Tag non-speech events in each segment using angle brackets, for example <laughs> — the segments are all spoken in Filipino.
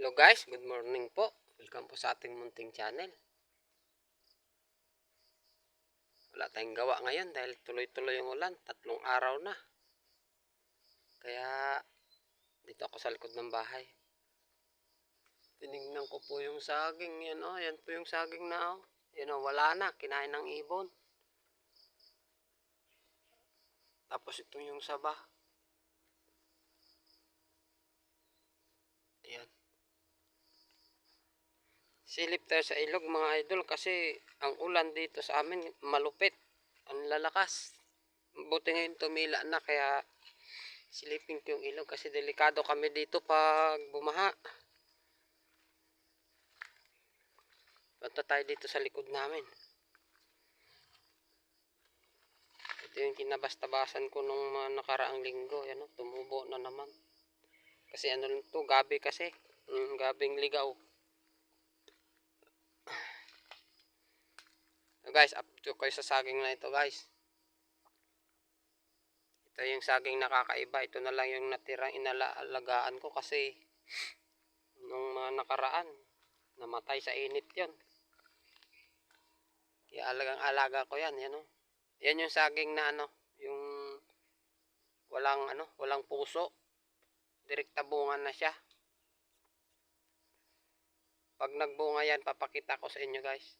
Hello guys, good morning po. Welcome po sa ating munting channel. Wala tayong gawa ngayon dahil tuloy-tuloy yung ulan. Tatlong araw na. Kaya dito ako sa likod ng bahay. Tinignan ko po yung saging. Yan oh, yan po yung saging na oh. Yan oh, wala na. Kinain ng ibon. Tapos ito yung saba. Ayan. Silip tayo sa ilog mga idol kasi ang ulan dito sa amin malupit. Ang lalakas. Buti ngayon tumila na kaya silipin ko yung ilog kasi delikado kami dito pag bumaha. Punta tayo dito sa likod namin. Ito yung kinabasta-basan ko nung mga nakaraang linggo. Yan o, tumubo na naman. Kasi ano lang to, gabi kasi. Yung gabing ligaw. Guys, up to kayo sa saging na ito guys. Ito yung saging nakakaiba. Ito na lang yung natirang inalagaan ko kasi nung mga nakaraan, namatay sa init yon. Kaya alagang alaga ko yan, yan o. Yan yung saging na ano, yung walang ano, walang puso. Direkta bunga na siya. Pag nagbunga yan, papakita ko sa inyo guys.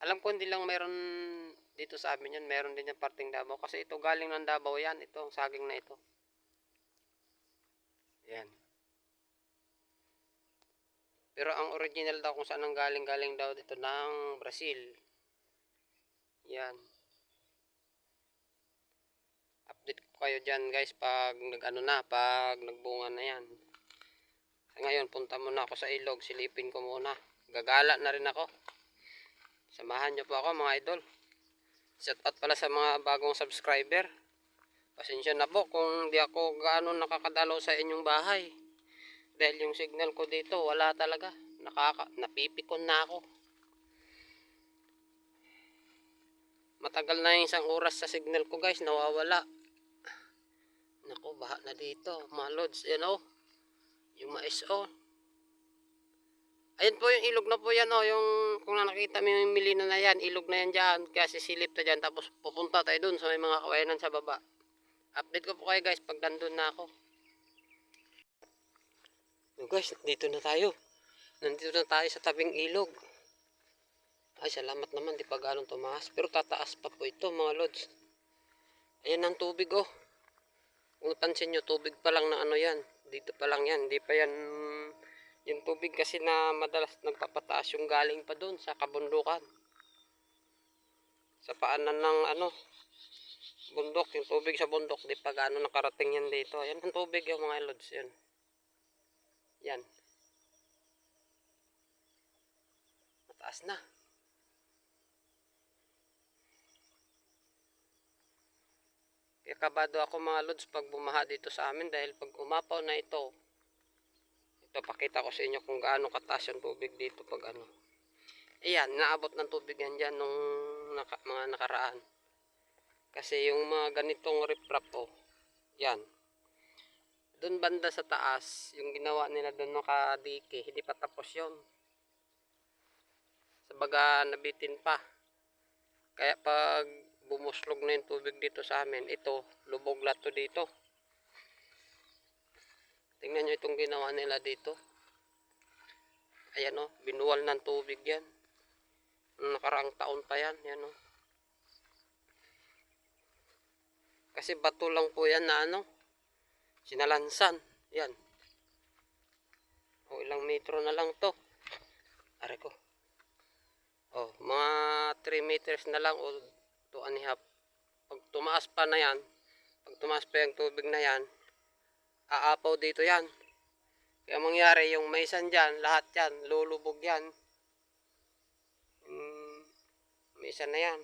Alam ko hindi lang meron dito sa amin yan, meron din yung parting Davao. Kasi ito galing ng Davao yan, ito, ang saging na ito. Yan. Pero ang original daw kung saan ang galing-galing daw dito ng Brazil. Yan. Update ko kayo dyan guys pag nag-ano na, pag nagbunga na yan. Ngayon, punta muna ako sa ilog, silipin ko muna. Gagala na rin ako. Samahan nyo po ako mga idol. Shout out pala sa mga bagong subscriber. Pasensya na po kung di ako gaano nakakadalaw sa inyong bahay. Dahil yung signal ko dito, wala talaga. Nakaka napipikon na ako. Matagal na yung isang oras sa signal ko guys, nawawala. Nako, baha na dito. Mga lods, yan oh. Yung mais oh. Ayan po yung ilog na po yan oh. Yung kung nakita mo yung milina na yan, ilog na yan dyan. Kaya sisilip ta dyan. Tapos pupunta tayo dun sa may mga kawayanan sa baba. Update ko po kayo guys pag nandun na ako. So guys, dito na tayo. Nandito na tayo sa tabing ilog. Ay, salamat naman. Di pa galong tumaas. Pero tataas pa po ito mga lods. Ayan ang tubig oh. Kung napansin nyo, tubig pa lang na ano yan. Dito pa lang yan. Hindi pa yan yung tubig kasi na madalas nagpapataas yung galing pa doon sa kabundukan. Sa paanan ng ano, bundok. Yung tubig sa bundok. Di pa gaano nakarating yan dito. Ayan ang tubig yung mga lods. Yan. Yan. Mataas na. Kaya kabado ako mga lods pag bumaha dito sa amin dahil pag umapaw na ito, ito pakita ko sa inyo kung gaano kataas yung tubig dito pag ano. Ayan, naabot ng tubig yan dyan nung naka, mga nakaraan. Kasi yung mga ganitong riprap oh, yan. Doon banda sa taas, yung ginawa nila doon nakadike, hindi pa tapos yon. Sabaga nabitin pa. Kaya pag bumuslog na yung tubig dito sa amin, ito, lubog lahat to dito. Tingnan nyo itong ginawa nila dito. Ayan o, binuwal ng tubig yan. Nakaraang taon pa yan, yan o. Kasi bato lang po yan na ano, sinalansan. Yan. O ilang metro na lang to. Are ko. Oh, mga 3 meters na lang o 2 and a half. Pag tumaas pa na yan, pag tumaas pa yung tubig na yan, aapaw dito yan. Kaya mangyari yung maisan dyan, lahat yan, lulubog yan. Mm, maisan na yan.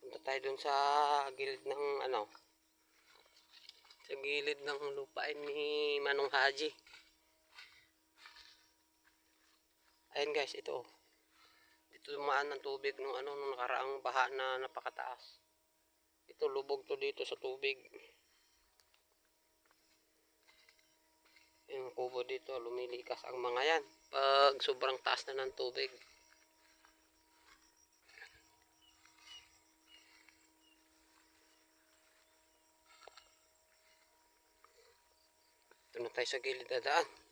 Punta tayo dun sa gilid ng ano, sa gilid ng lupain ni Manong Haji. Ayan guys, ito. Dito tumaan ng tubig nung ano nung nakaraang baha na napakataas. Ito lubog to dito sa tubig. Yung kubo dito lumilikas ang mga yan pag sobrang taas na ng tubig. Ito na tayo sa gilid na daan.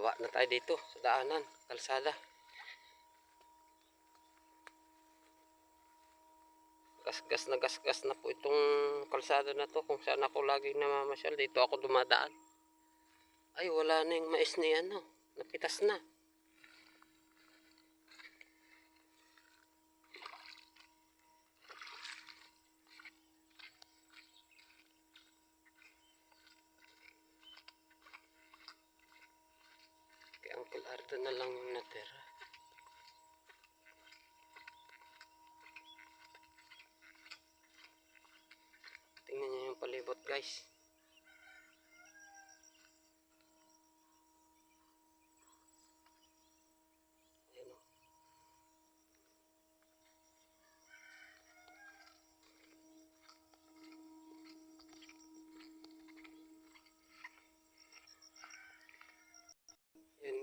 Baba na tayo dito sa daanan, kalsada. Gasgas na gasgas na po itong kalsada na to kung saan ako lagi namamasyal. Dito ako dumadaan. Ay, wala na yung mais ni ano. Napitas na. Ardo na lang yung natira. Tingnan niyo yung palibot guys.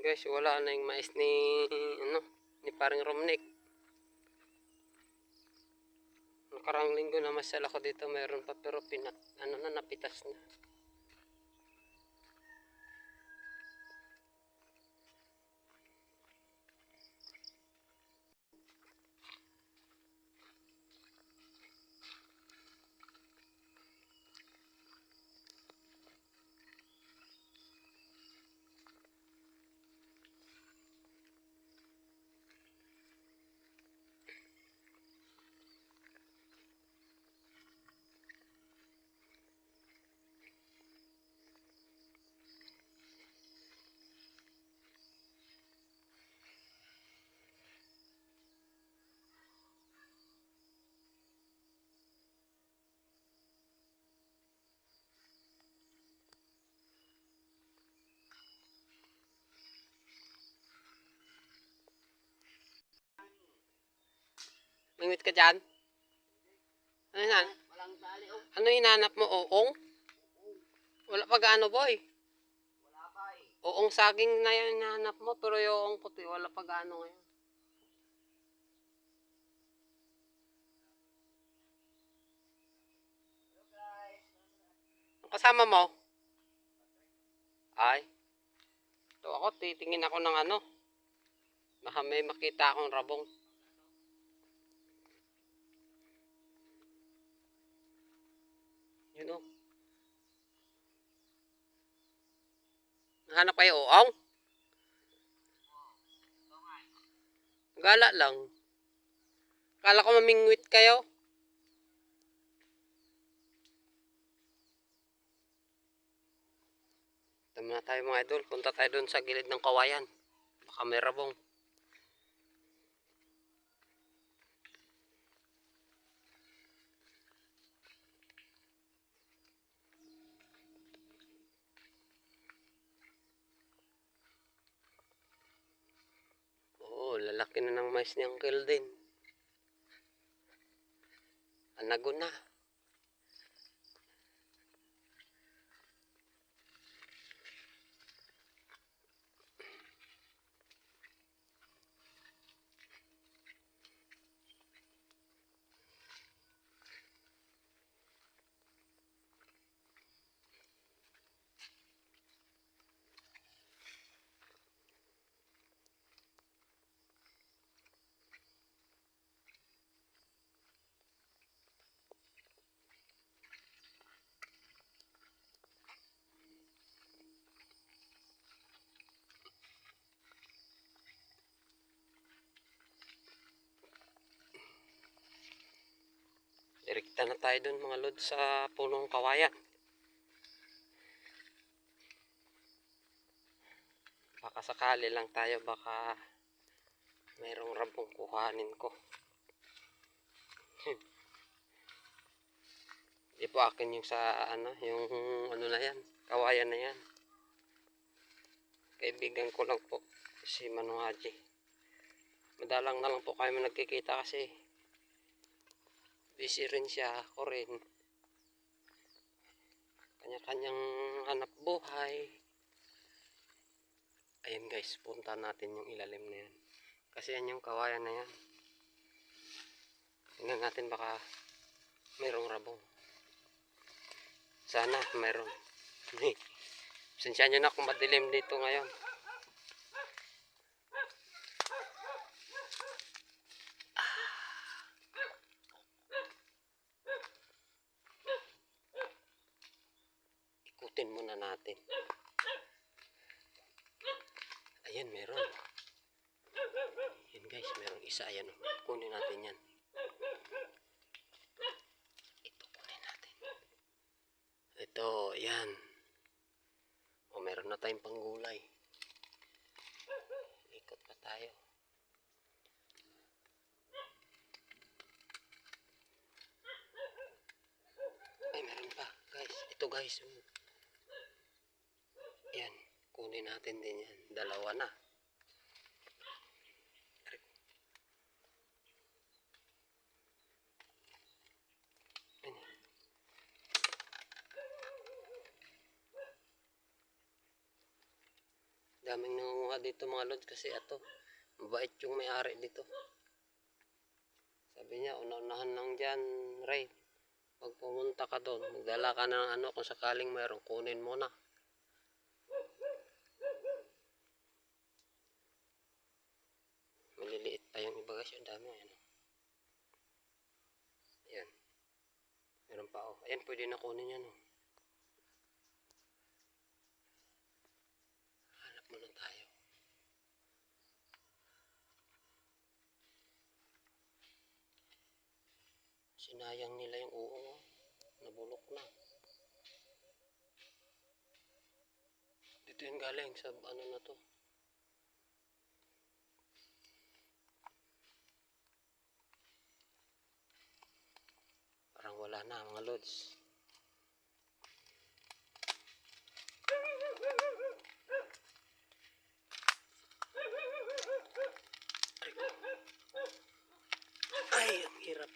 Guys, wala na yung mais ni ano, ni paring Romnick. Nakarang linggo na masal ako dito, mayroon pa pero pina, ano na napitas na. Mingwit ka dyan? Ano yan? Ano hinanap mo? Oong? Wala pa gaano boy. Oong saging na yan hinahanap mo pero yung puti wala pa gaano ngayon. Ang kasama mo? Ay. Ito ako, titingin ako ng ano. Baka may makita akong rabong. Yun o. Hanap kayo uong? Gala lang. Kala ko mamingwit kayo. Tama na tayo mga idol. Punta tayo doon sa gilid ng kawayan. Baka may rabong. Oo, lalaki na ng mais ni Uncle din. Anago na. Direkta na tayo doon mga lod sa punong kawayan. Baka sakali lang tayo, baka mayroong rabong kuhanin ko. Di po akin yung sa ano, yung ano na yan, kawayan na yan. Kaibigan ko lang po, si Manong Haji. Madalang na lang po kayo nagkikita kasi busy rin siya, ako rin. Kanya-kanyang hanap buhay. Ayan guys, punta natin yung ilalim na yan. Kasi yan yung kawayan na yan. Tingnan natin baka mayroong rabong. Sana mayroon. <laughs> Sensya nyo na kung madilim dito ngayon. Ikutin muna natin. Ayan, meron. Yan guys, merong isa. Ayan, oh. kunin natin yan. Ito, kunin natin. Ito, ayan. O, meron na tayong panggulay. Ikot pa tayo. Ay, meron pa. Guys, ito guys. oh. Yan, kunin natin din yan. Dalawa na. Daming nangunguha dito mga lods kasi ato, mabait yung may-ari dito. Sabi niya, una-unahan lang dyan, Ray. Pag pumunta ka doon, magdala ka ng ano kung sakaling mayroon, kunin mo na. Maliliit pa yung iba guys, ang dami. Ano. Ayan. Meron pa oh. Ayan, pwede na kunin yan oh. Hanap muna tayo. Sinayang nila yung uong oh. Nabulok na. Dito yung galing sa ano na to. Wala na mga lods. Ay, ang hirap.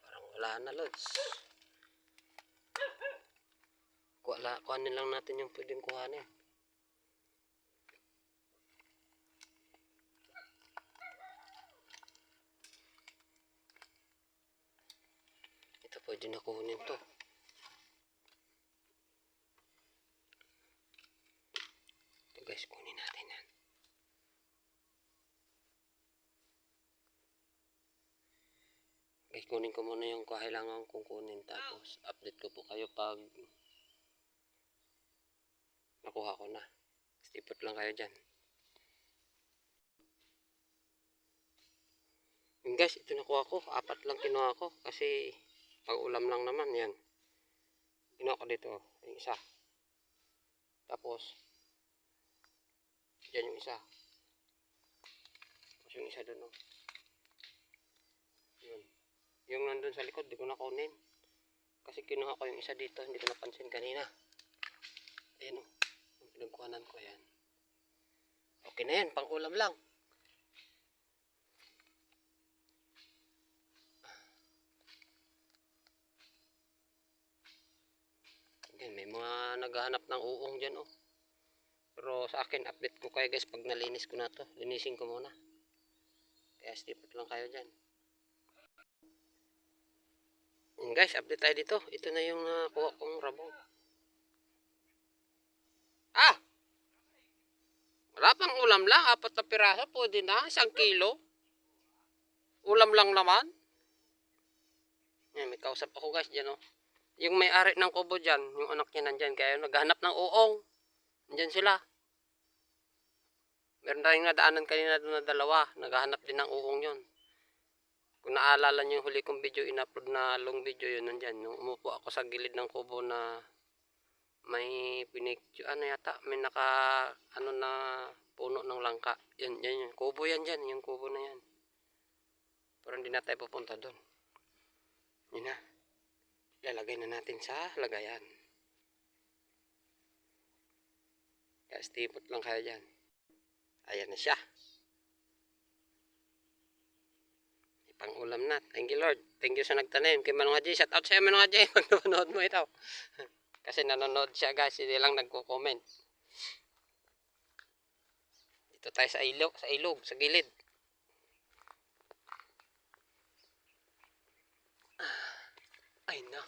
Parang wala na lods. Kuha, kuhanin lang natin yung pwedeng kuhanin. Ito pwede na kunin to. Ito guys, kunin natin yan. Guys, kunin ko muna yung kailangan kong kunin tapos update ko po kayo pag nakuha ko na. Stipot lang kayo dyan. Yun guys, ito nakuha ko. Apat lang kinuha ko kasi pag ulam lang naman yan. Kinuha ko dito, yung isa. Tapos, dyan yung isa. Tapos yung isa doon, oh. Yun. Yung nandun sa likod, di ko na kunin. Kasi kinuha ko yung isa dito, hindi ko napansin kanina. Ayan, oh. Yung pinagkuhanan ko, yan. Okay na yan, pang ulam lang. Yan, may mga naghahanap ng uong dyan, oh. Pero sa akin, update ko kayo guys pag nalinis ko na to. Linisin ko muna. Kaya stipot lang kayo dyan. Yan guys, update tayo dito. Ito na yung nakuha kong rabong. Ah! Wala pang ulam lang. Apat na piraso. Pwede na. Isang kilo. Ulam lang naman. Yan, may kausap ako guys dyan, oh. Yung may-ari ng kubo dyan, yung anak niya nandyan, kaya naghanap ng uong. Nandyan sila. Meron tayong nadaanan kanina doon na dalawa. Naghahanap din ng uong yun. Kung naalala niyo yung huli kong video, in-upload na long video yun nandyan. Nung umupo ako sa gilid ng kubo na may pinik... Ano yata? May naka... Ano na puno ng langka. Yan, yan, yan. Kubo yan dyan. Yung kubo na yan. Pero hindi na tayo pupunta doon. Yun na. Lalagay na natin sa lagayan. Stipot lang kaya dyan. Ayan na siya. Pang ulam na. Thank you Lord. Thank you sa nagtanim. Kay Manong Haji. Shout out sa'yo Manong Haji. <laughs> Pag napanood mo ito. <laughs> Kasi nanonood siya guys. Hindi lang nagko-comment. Dito tayo sa ilog. Sa ilog. Sa gilid. Ay na.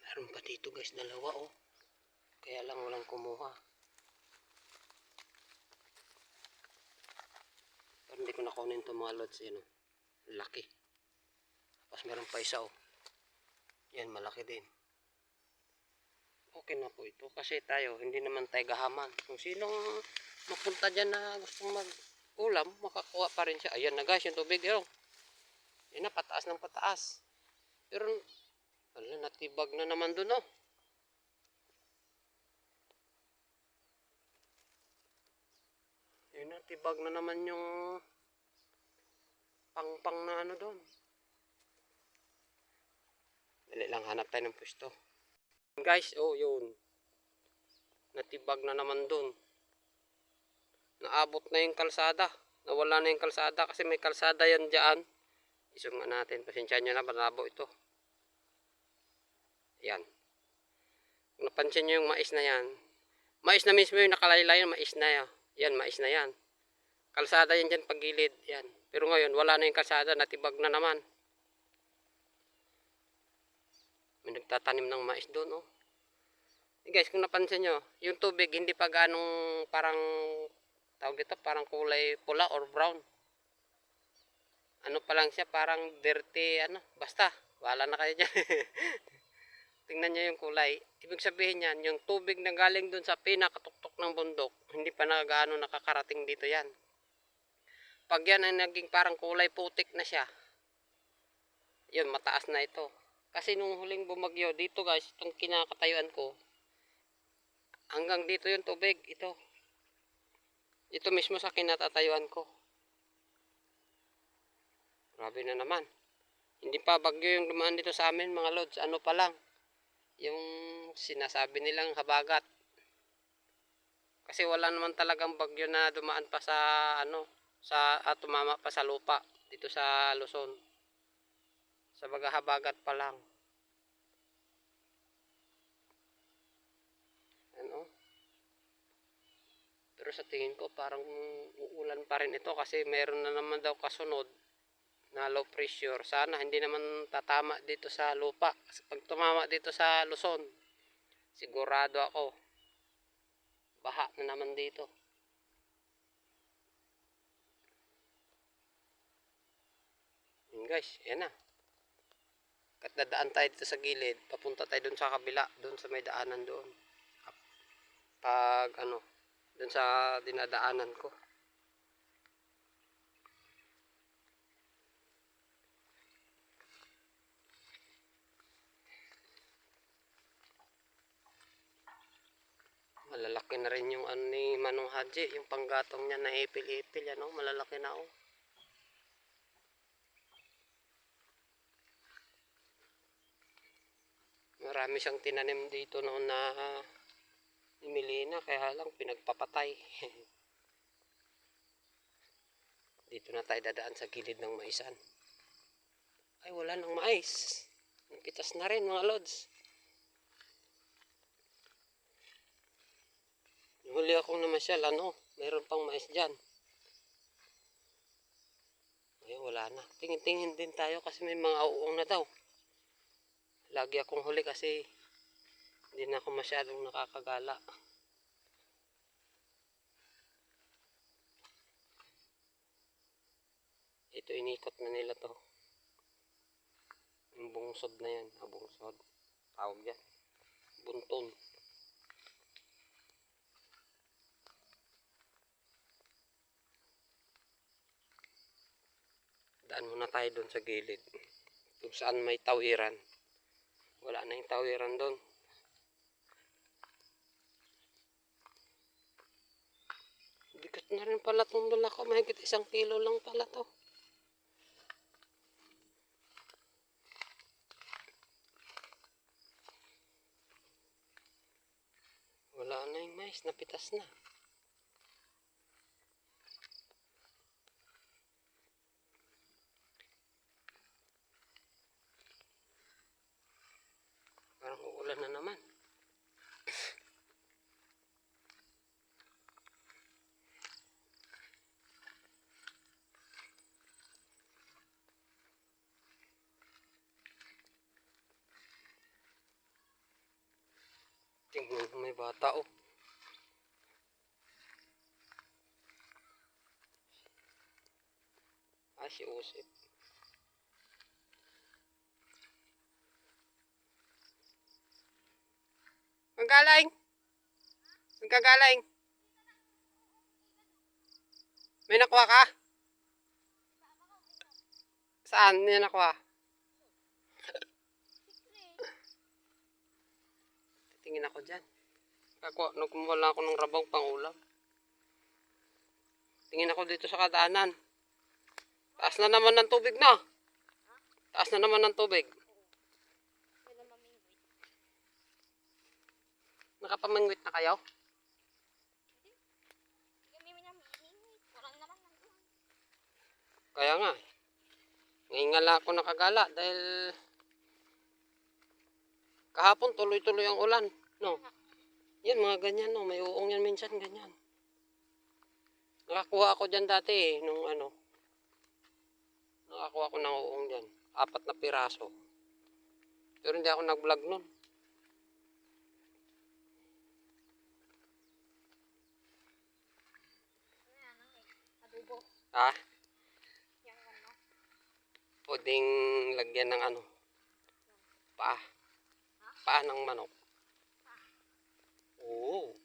Meron pa dito guys. Dalawa oh. Kaya lang walang kumuha. Pero hindi ko nakunin itong mga lods. Yan oh. Laki. Tapos meron pa isa oh. Yan, malaki din. Okay na po ito. Kasi tayo, hindi naman tayo gahaman. Kung sinong mapunta dyan na gustong mag-ulam, makakuha pa rin siya. Ayan na guys, yung tubig. Yan, oh. yan na, pataas ng pataas. Pero, wala, natibag na naman dun oh. Yun na, tibag na naman yung pang-pang na ano doon. Dali lang, hanap tayo ng pwesto. Guys, oh yun. Natibag na naman doon. Naabot na yung kalsada. Nawala na yung kalsada kasi may kalsada yan dyan. Isong nga natin. Pasensya nyo na, malabo ito. Yan. Kung napansin nyo yung mais na yan. Mais na mismo yung nakalaylay, mais na yan. Yan, mais na yan. Kalsada yan dyan pagilid. Yan. Pero ngayon, wala na yung kalsada. Natibag na naman. May nagtatanim ng mais doon, oh. Guys, kung napansin nyo, yung tubig hindi pa ganong parang tawag dito, parang kulay pula or brown. Ano pa lang siya, parang dirty, ano, basta, wala na kayo dyan. <laughs> Tingnan nyo yung kulay. Ibig sabihin yan, yung tubig na galing dun sa pinakatuktok ng bundok, hindi pa na gaano nakakarating dito yan. Pag yan ay naging parang kulay putik na siya, yun, mataas na ito. Kasi nung huling bumagyo, dito guys, itong kinakatayuan ko, hanggang dito yung tubig, ito. Ito mismo sa kinatatayuan ko. Grabe na naman. Hindi pa bagyo yung dumaan dito sa amin, mga lods. Ano pa lang, yung sinasabi nilang habagat. Kasi wala naman talagang bagyo na dumaan pa sa, ano, sa, at tumama pa sa lupa, dito sa Luzon. Sa baga habagat pa lang. Ano? Pero sa tingin ko parang uulan pa rin ito kasi meron na naman daw kasunod na low pressure. Sana hindi naman tatama dito sa lupa. Kasi pag tumama dito sa Luzon, sigurado ako baha na naman dito. Yun guys, yan na. At dadaan tayo dito sa gilid, papunta tayo dun sa kabila, dun sa may daanan doon. Pag ano, dun sa dinadaanan ko. Malalaki na rin yung ano ni Manong Haji, yung panggatong niya na ipil-ipil, ano, malalaki na oh. Marami siyang tinanim dito noon na Emilina, kaya lang pinagpapatay. <laughs> dito na tayo dadaan sa gilid ng maisan. Ay, wala nang mais. Pitas na rin mga lods. Huli akong namasyal, ano, mayroon pang mais dyan. Ayun, wala na. Tingin-tingin din tayo kasi may mga uong na daw. Lagi akong huli kasi hindi na ako masyadong nakakagala. Ito inikot na nila to. Yung bungsod na yan. Ah, bungsod. Tawag yan. Bunton. Daan muna tayo doon sa gilid. Kung saan may tawiran. Wala na yung tawiran doon. Rin pala itong dala ko. Mahigit isang kilo lang pala to. Wala na yung mais. Napitas na. Parang uulan na naman. Mo, may bata oh. Ah, si galing! Ang kagaling! May nakuha ka? Saan niya nakuha? Tingin ako dyan. Ako, nagkumuha lang ako ng rabong pang ulam. Tingin ako dito sa kadaanan. Taas na naman ng tubig na. Taas na naman ng tubig. Nakapamangwit na kayo? Kaya nga. Ngayon nga lang ako nakagala dahil kahapon tuloy-tuloy ang ulan. No? Yan, mga ganyan, no? May uong yan minsan, ganyan. Nakakuha ako dyan dati, eh, nung ano. Nakakuha ako ng uong dyan. Apat na piraso. Pero hindi ako nag-vlog nun. Ha? Ano. Pwedeng lagyan ng ano. Paa. Paa ng manok. Oo.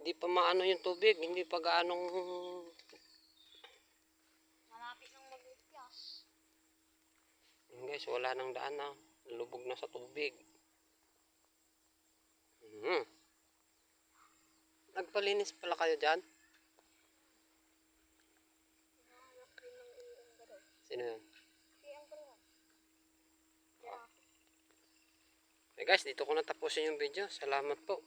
Hindi pa maano yung tubig. Hindi pa gaanong Malapit nang magligtas. Yun guys, wala nang daan na. Lubog na sa tubig. Hmm. Nagpalinis pala kayo dyan? Sino yun? Si Uncle nga. Ako. Eh guys, dito ko na tapusin yung video. Salamat po.